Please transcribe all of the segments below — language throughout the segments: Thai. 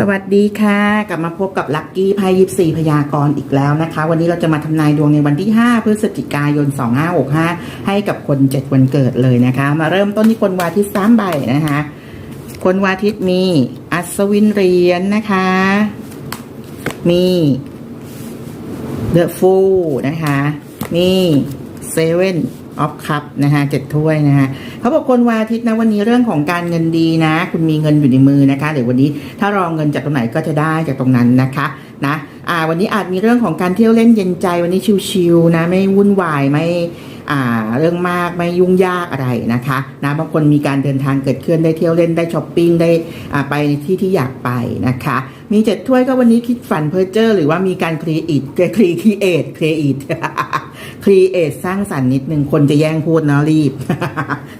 สวัสดีค่ะ กลับมาพบกับลัคกี้ไพ่ยิปซีพยากรณ์อีกแล้วนะคะ วันนี้เราจะมาทำนายดวงในวันที่ 5 พฤศจิกายน 2565 ให้กับคน 7 วันเกิดเลยนะคะ มาเริ่มต้นที่คนวาทิตสามใบนะคะ คนวาทิตมีอัศวินเรียญนะคะ มีเดอะฟูนะคะ มีเซเว่น ออฟคัพนะคะเจ็ดถ้วยนะคะเขาบอกคนวันอาทิตย์นะวันนี้เรื่องของการเงินดีนะ คุณมีเงินอยู่ในมือนะคะเดี๋ยววันนี้ถ้ารองเงินจากตรงไหนก็จะได้จากตรงนั้นนะคะนะอ่าวันนี้อาจมีเรื่องของการเที่ยวเล่นเย็นใจวันนี้ชิวๆนะไม่วุ่นวายไม่อ่าเรื่องมากไม่ยุ่งยากอะไรนะคะนะบางคนมีการเดินทางเกิดขึ้นได้เที่ยวเล่นได้ช้อปปิ้งได้อ่าไปที่ที่อยากไปนะคะ มีเจ็ดถ้วยก็วันนี้คิดฝันเพอร์เจอร์หรือว่ามีการครีเอทครีครีเอทครีเอท ครีเอทสร้างสรรค์นิดนึงคนจะแย่งพูดเนาะรีบ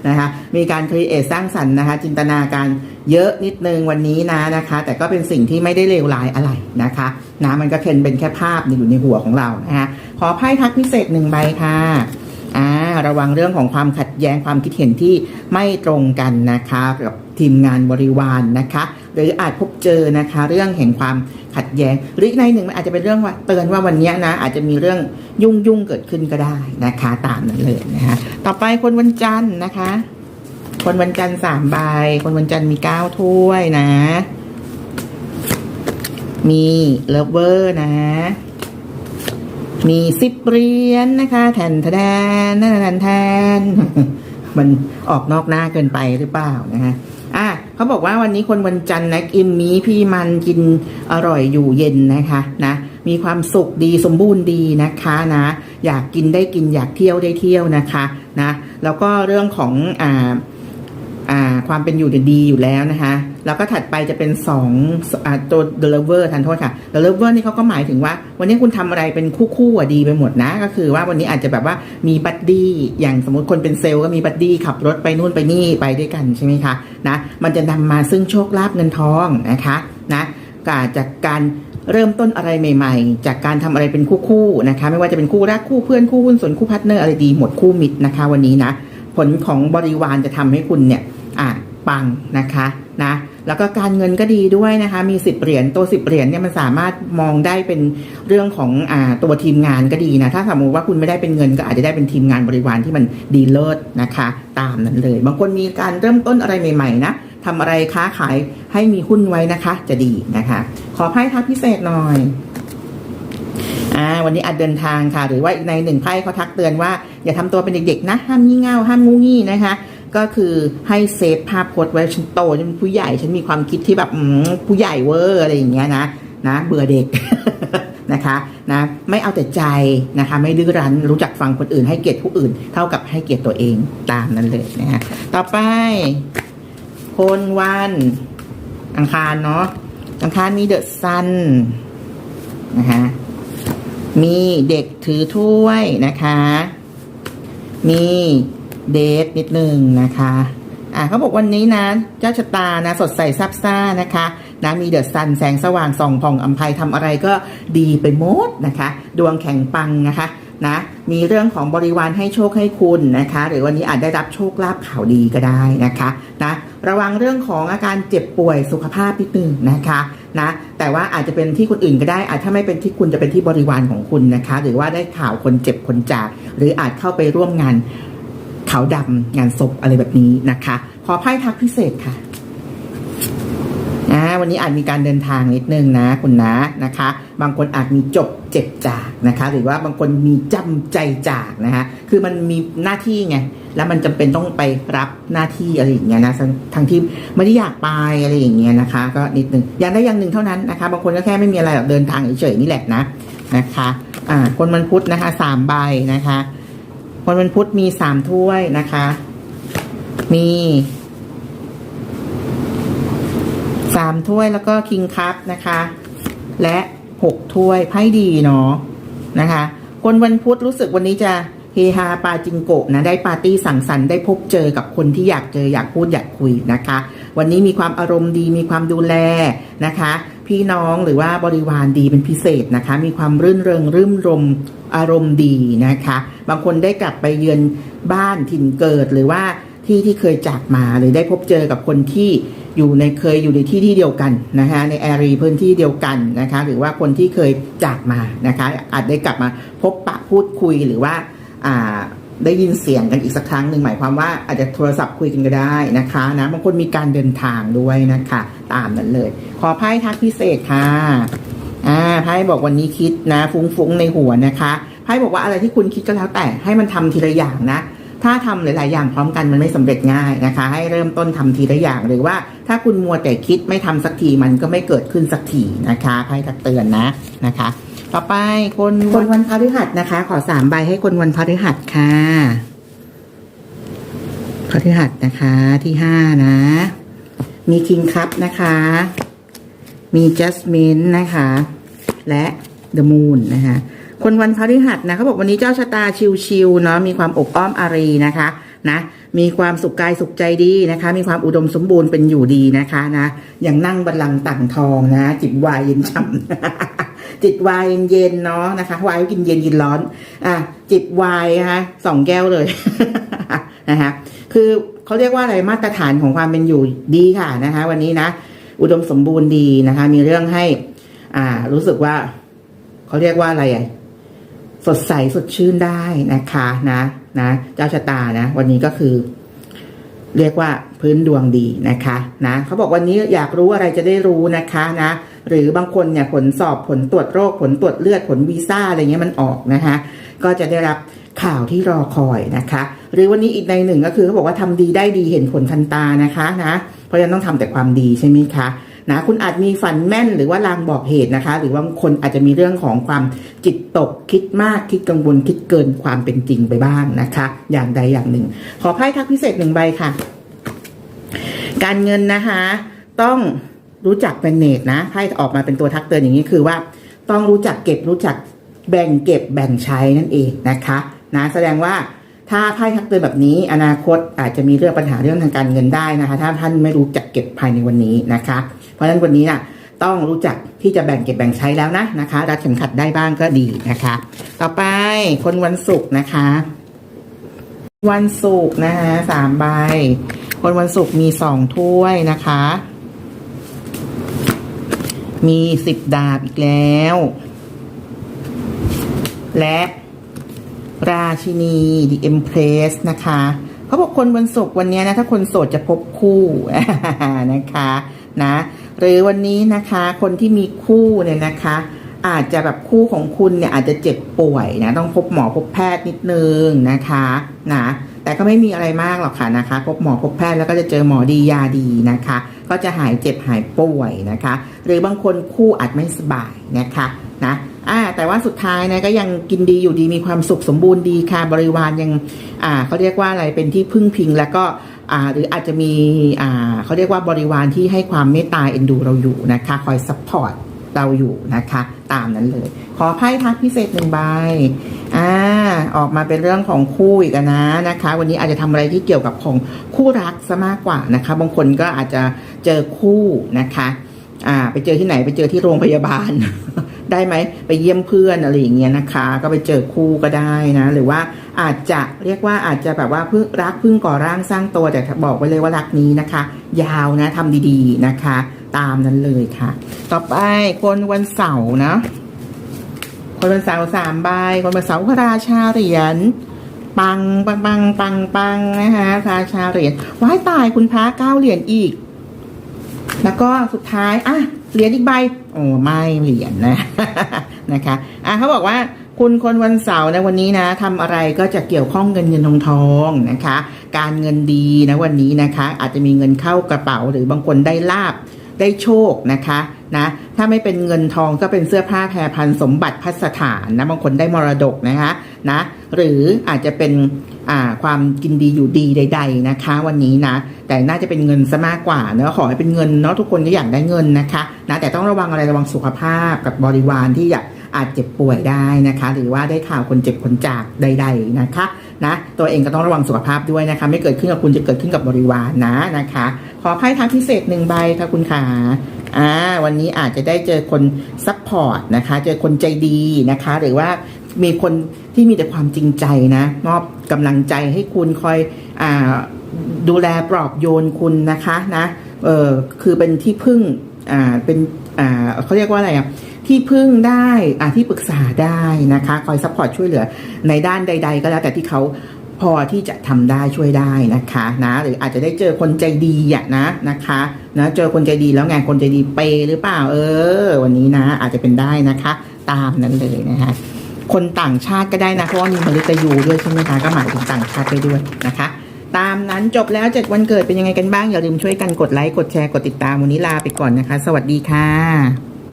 นะคะมีการครีเอทสร้างสรรค์นะคะ จินตนาการเยอะนิดนึงวันนี้นะนะคะ แต่ก็เป็นสิ่งที่ไม่ได้เลวร้ายอะไรนะคะนะมันก็เคนเป็นแค่ภาพอยู่ในหัวของเรานะคะขอไพ่ทักพิเศษหนึ่งใบค่ะ อ่าระวังเรื่องของความขัดแย้งความคิดเห็นที่ไม่ตรงกันนะคะกับทีมงานบริวารนนะคะ หรืออาจพบเจอนะคะ เรื่องแห่งความขัดแย้งหรือในหนึ่งมันอาจจะเป็นเรื่องว่าเตือนว่าวันนี้นะอาจจะมีเรื่องยุ่งยุ่งเกิดขึ้นก็ได้นะคะ ตามนั้นเลยนะคะต่อไปคนวันจันทร์นะคะ คนวันจันทร์สามใบคนวันจันทร์มีเก้าถ้วยนะ มีเลิฟเวอร์นะ มีสิบเหรียญนะคะแทนแทนแทนแทนแทน มันออกนอกหน้าเกินไปหรือเปล่านะคะอะเขาบอกว่าวันนี้คนวันจันทร์นะกินมีพี่มันกินอร่อยอยู่เย็นนะคะนะมีความสุขดีสมบูรณ์ดีนะคะนะ อยากกินได้กินอยากเที่ยวได้เที่ยวนะคะนะ แล้วก็เรื่องของอ่า ความเป็นอยู่ดีอยู่แล้วนะคะ แล้วก็ถัดไปจะเป็นสองตัว the lover ทันโทษค่ะ the lover นี่เขาก็หมายถึงว่า วันนี้คุณทำอะไรเป็นคู่ๆอะดีไปหมดนะ ก็คือว่าวันนี้อาจจะแบบว่ามีบัดดี้อย่างสมมติคนเป็นเซลล์ก็มีบัดดี้ขับรถไปนู่นไปนี่ไปด้วยกันใช่ไหมคะนะมันจะนำมาซึ่งโชคลาภเงินทองนะคะนะกาจากการเริ่มต้นอะไรใหม่ ๆ จากการทำอะไรเป็นคู่ๆนะคะ ไม่ว่าจะเป็นคู่รักคู่เพื่อนคู่หุ้นส่วนคู่พาร์ทเนอร์อะไรดีหมดคู่มิตรนะคะ วันนี้นะผลของบริวารจะทำให้คุณเนี่ย อะปังนะคะนะแล้วก็การเงินก็ดีด้วยนะคะ มีสิบเหรียญตัวสิบเหรียญเนี่ยมันสามารถมองได้เป็นเรื่องของอ่าตัวทีมงานก็ดีนะถ้าสมมติว่าคุณไม่ได้เป็นเงินก็อาจจะได้เป็นทีมงานบริวารที่มันดีเลิศนะคะ ตามนั้นเลย บางคนมีการเริ่มต้นอะไรใหม่ๆนะทำอะไรค้าขายให้มีหุ้นไว้นะคะ จะดีนะคะ ขอไพ่ทักพิเศษหน่อยอ่าวันนี้อาจเดินทางค่ะ หรือว่าในหนึ่งไพ่เขาทักเตือนว่า อย่าทำตัวเป็นเด็กๆนะ ห้ามงี่เง่าห้ามงูงี้นะคะ ก็คือให้เซฟภาพพจน์ไว้ฉันโตฉันเป็นผู้ใหญ่ฉันมีความคิดที่แบบผู้ใหญ่เวอร์อะไรอย่างเงี้ยนะนะเบื่อเด็กนะคะนะไม่เอาแต่ใจนะคะไม่ดื้อรั้นรู้จักฟังคนอื่นให้เกียรติผู้อื่น เท่ากับให้เกียรติตัวเองตามนั้นเลยนะคะต่อไปคนวันอังคารเนาะอังคารมีเดอะซันนะคะมีเด็กถือถ้วยนะคะ มี เดทนิดนึงนะคะอ่าเขาบอกวันนี้นะเจ้าชะตานะสดใสซับซ่านะคะนะมีเดอะซันแสงสว่างส่องผ่องอัมภัยทำอะไรก็ดีไปหมดนะคะ ดวงแข็งปังนะคะนะมีเรื่องของบริวารให้โชคให้คุณนะคะ หรือวันนี้อาจได้รับโชคลาภข่าวดีก็ได้นะคะนะระวังเรื่องของอาการเจ็บป่วยสุขภาพนิดนึงนะคะนะแต่ว่าอาจจะเป็นที่คนอื่นก็ได้ อาจถ้าไม่เป็นที่คุณจะเป็นที่บริวารของคุณนะคะ หรือว่าได้ข่าวคนเจ็บคนจาก หรืออาจเข้าไปร่วมงาน ขาวดำงานศพอะไรแบบนี้นะคะ ขอไพ่ทักพิเศษค่ะนะวันนี้อาจมีการเดินทางนิดนึงนะคุณนะนะคะ บางคนอาจมีจบเจ็บจากนะคะ หรือว่าบางคนมีจำใจจากนะคะคือมันมีหน้าที่ไงแล้วมันจำเป็นต้องไปรับหน้าที่อะไรอย่างเงี้ยนะทั้งที่ไม่ได้อยากไปอะไรอย่างเงี้ยนะคะ ก็นิดนึงอย่างได้อย่างหนึ่งเท่านั้นนะคะ บางคนก็แค่ไม่มีอะไรหรอกเดินทางเฉยๆนี่แหละนะนะคะ อ่าคนวันพุธนะคะสามใบนะคะ คนวันพุธมีสามถ้วยนะคะ มีสามถ้วยแล้วก็คิงคัพนะคะ และหกถ้วยไพ่ดีเนาะนะคะ คนวันพุธรู้สึกวันนี้จะเฮฮาปาจิงโกะนะได้ปาร์ตี้สังสรรค์ได้พบเจอกับคนที่อยากเจออยากพูดอยากคุยนะคะ วันนี้มีความอารมณ์ดีมีความดูแลนะคะ พี่น้องหรือว่าบริวารดีเป็นพิเศษนะคะ มีความรื่นเริงรื่มรมอารมณ์ดีนะคะ บางคนได้กลับไปเยือนบ้านถิ่นเกิดหรือว่าที่ที่เคยจากมาหรือได้พบเจอกับคนที่อยู่ในเคยอยู่ในที่ที่เดียวกันนะคะในแอรีพื้นที่เดียวกันนะคะหรือว่าคนที่เคยจากมานะคะอาจได้กลับมาพบปะพูดคุยหรือว่าอ่า ได้ยินเสียงกันอีกสักครั้งหนึ่งหมายความว่าอาจจะโทรศัพท์คุยกันก็ได้นะคะนะบางคนมีการเดินทางด้วยนะคะ ตามนั้นเลย ขอไพ่ทักพิเศษค่ะอ่าไพ่บอกวันนี้คิดนะ ฟุ้งๆในหัวนะคะไพ่บอกว่าอะไรที่คุณคิดก็แล้วแต่ให้มันทำทีละอย่างนะ ถ้าทำหลาย ๆ อย่างพร้อมกันมันไม่สำเร็จง่ายนะคะ ให้เริ่มต้นทำทีละอย่างหรือว่า ถ้าคุณมัวแต่คิดไม่ทำสักทีมันก็ไม่เกิดขึ้นสักทีนะคะไพ่ทักเตือนนะนะคะ ต่อไปคนคนวันพฤหัสนะคะ ขอสามใบให้คนวันพฤหัสค่ะพฤหัสนะคะที่ห้านะ มีคิงคัพนะคะ มีจัสมินนะคะ และเดอะมูนนะคะคนวันพฤหัสนะเขาบอกวันนี้เจ้าชะตาชิวๆเนาะมีความอบอ้อมอารีนะคะนะมีความสุขกายสุขใจดีนะคะ มีความอุดมสมบูรณ์เป็นอยู่ดีนะคะนะอย่างนั่งบัลลังก์ต่างทองนะจิบวายเย็นฉ่ำ จิบวายเย็นเนาะนะคะวายกินเย็นกินร้อน อะจิบวายนะคะสองแก้วเลยนะคะคือเขาเรียกว่าอะไรมาตรฐานของความเป็นอยู่ดีค่ะนะคะ วันนี้นะอุดมสมบูรณ์ดีนะคะ มีเรื่องให้ อ่า รู้สึกว่าเขาเรียกว่าอะไรอะสดใสสดชื่นได้นะคะนะนะเจ้าชะตานะวันนี้ก็คือ เรียกว่าพื้นดวงดีนะคะ นะเขาบอกวันนี้อยากรู้อะไรจะได้รู้นะคะ นะ หรือบางคนเนี่ยผลสอบผลตรวจโรคผลตรวจเลือดผลวีซ่าอะไรเงี้ยมันออกนะคะ ก็จะได้รับข่าวที่รอคอยนะคะ หรือวันนี้อีกในหนึ่งก็คือเขาบอกว่าทำดีได้ดีเห็นผลทันตานะคะนะเพราะฉะนั้นต้องทำแต่ความดีใช่ไหมคะนะคุณอาจมีฝันแม่นหรือว่าลางบอกเหตุนะคะ หรือว่าคนอาจจะมีเรื่องของความจิตตกคิดมากคิดกังวลคิดเกินความเป็นจริงไปบ้างนะคะ อย่างใดอย่างหนึ่ง ขอไพ่ทักพิเศษหนึ่งใบค่ะ การเงินนะคะ ต้อง รู้จักเป็นเนตนะไพ่ออกมาเป็นตัวทักเตือนอย่างนี้คือว่า ต้องรู้จักเก็บรู้จักแบ่งเก็บแบ่งใช้นั่นเองนะคะนะแสดงว่าถ้าไพ่ทักเตือนแบบนี้ อนาคตอาจจะมีเรื่องปัญหาเรื่องทางการเงินได้นะคะ ถ้าท่านไม่รู้จักเก็บภายในวันนี้นะคะ เพราะฉะนั้นวันนี้น่ะต้องรู้จักที่จะแบ่งเก็บแบ่งใช้แล้วนะนะคะ รัดเข็มขัดได้บ้างก็ดีนะคะ ต่อไปคนวันศุกร์นะคะ วันศุกร์นะคะสามใบ คนวันศุกร์มีสองถ้วยนะคะ มีสิบดาบอีกแล้ว และราชินี The Empress นะคะเขาบอกคนวันศุกร์วันนี้นะ ถ้าคนโสดจะพบคู่นะคะนะหรือวันนี้นะคะคนที่มีคู่เนี่ยนะคะ อาจจะแบบคู่ของคุณเนี่ยอาจจะเจ็บป่วยนะ ต้องพบหมอพบแพทย์นิดนึงนะคะนะ แต่ก็ไม่มีอะไรมากหรอกค่ะนะคะพบหมอพบแพทย์แล้วก็จะเจอหมอดียาดีนะคะ ก็จะหายเจ็บหายป่วยนะคะ หรือบางคนคู่อาจไม่สบายนะคะนะอ่าแต่ว่าสุดท้ายนะก็ยังกินดีอยู่ดีมีความสุขสมบูรณ์ดีค่ะบริวารยังอ่าเขาเรียกว่าอะไรเป็นที่พึ่งพิงแล้วก็อ่าหรืออาจจะมีอ่าเขาเรียกว่าบริวารที่ให้ความเมตตาเอ็นดูเราอยู่นะคะ คอยซัพพอร์ต เราอยู่นะคะ ตามนั้นเลย ขอไพ่ทักพิเศษหนึ่งใบอ่าออกมาเป็นเรื่องของคู่อีกนะนะคะ วันนี้อาจจะทำอะไรที่เกี่ยวกับของคู่รักซะมากกว่านะคะ บางคนก็อาจจะเจอคู่นะคะอ่าไปเจอที่ไหนไปเจอที่โรงพยาบาลได้ไหมไปเยี่ยมเพื่อนอะไรอย่างเงี้ยนะคะ ก็ไปเจอคู่ก็ได้นะ หรือว่าอาจจะเรียกว่าอาจจะแบบว่าเพิ่งรักเพิ่งก่อร่างสร้างตัวแต่บอกไว้เลยว่ารักนี้นะคะ ยาวนะทำดีๆนะคะ ตามนั้นเลยค่ะ ต่อไปคนวันเสาร์นะ คนวันเสาร์สามใบ คนวันเสาร์พระราชาเหรียญปังปังปังปังปังนะคะราชาเหรียญว้ายตายคุณพระเก้าเหรียญอีก แล้วก็สุดท้ายอะเหรียญอีกใบโอ้ไม่เหรียญนะนะคะอะเขาบอกว่าคุณคนวันเสาร์นะวันนี้นะทำอะไรก็จะเกี่ยวข้องเงินเงินทองทองนะคะ การเงินดีนะวันนี้นะคะ อาจจะมีเงินเข้ากระเป๋าหรือบางคนได้ลาบ ได้โชคนะคะนะถ้าไม่เป็นเงินทองก็เป็นเสื้อผ้าแพรพันสมบัติพัสถานนะบางคนได้มรดกนะคะนะหรืออาจจะเป็นอ่าความกินดีอยู่ดีใด ๆนะคะ วันนี้นะแต่น่าจะเป็นเงินซะมากกว่าเนอะขอให้เป็นเงินเนาะทุกคนก็อยากได้เงินนะคะนะแต่ต้องระวังอะไรระวังสุขภาพกับบริวารที่อยากอาจเจ็บป่วยได้นะคะ หรือว่าได้ข่าวคนเจ็บคนจากใด ๆนะคะ นะตัวเองก็ต้องระวังสุขภาพด้วยนะคะ ไม่เกิดขึ้นกับคุณจะเกิดขึ้นกับบริวารนะนะคะ ขอไพ่ทางพิเศษหนึ่งใบค่ะคุณขาอ่าวันนี้อาจจะได้เจอคนซัพพอร์ตนะคะ เจอคนใจดีนะคะ หรือว่ามีคนที่มีแต่ความจริงใจนะมอบกำลังใจให้คุณคอยอ่าดูแลปลอบโยนคุณนะคะนะเออคือเป็นที่พึ่งอ่าเป็นอ่าเขาเรียกว่าอะไรอะ ที่พึ่งได้อ่าที่ปรึกษาได้นะคะ คอยซัพพอร์ตช่วยเหลือในด้านใด ๆ ก็แล้วแต่ที่เขาพอที่จะทำได้ช่วยได้นะคะนะหรืออาจจะได้เจอคนใจดีอะนะนะคะนะเจอคนใจดีแล้วไงคนใจดีเปหรือเปล่า เออ วันนี้นะ อาจจะเป็นได้นะคะ ตามนั้นเลยนะคะคนต่างชาติก็ได้นะเพราะว่ามีมฤตยูด้วยใช่ไหมคะก็หมายถึงต่างชาติไปด้วยนะคะ ตามนั้นจบแล้วเจ็ดวันเกิดเป็นยังไงกันบ้างอย่าลืมช่วยกันกดไลค์กดแชร์กดติดตามวันนี้ลาไปก่อนนะคะ สวัสดีค่ะ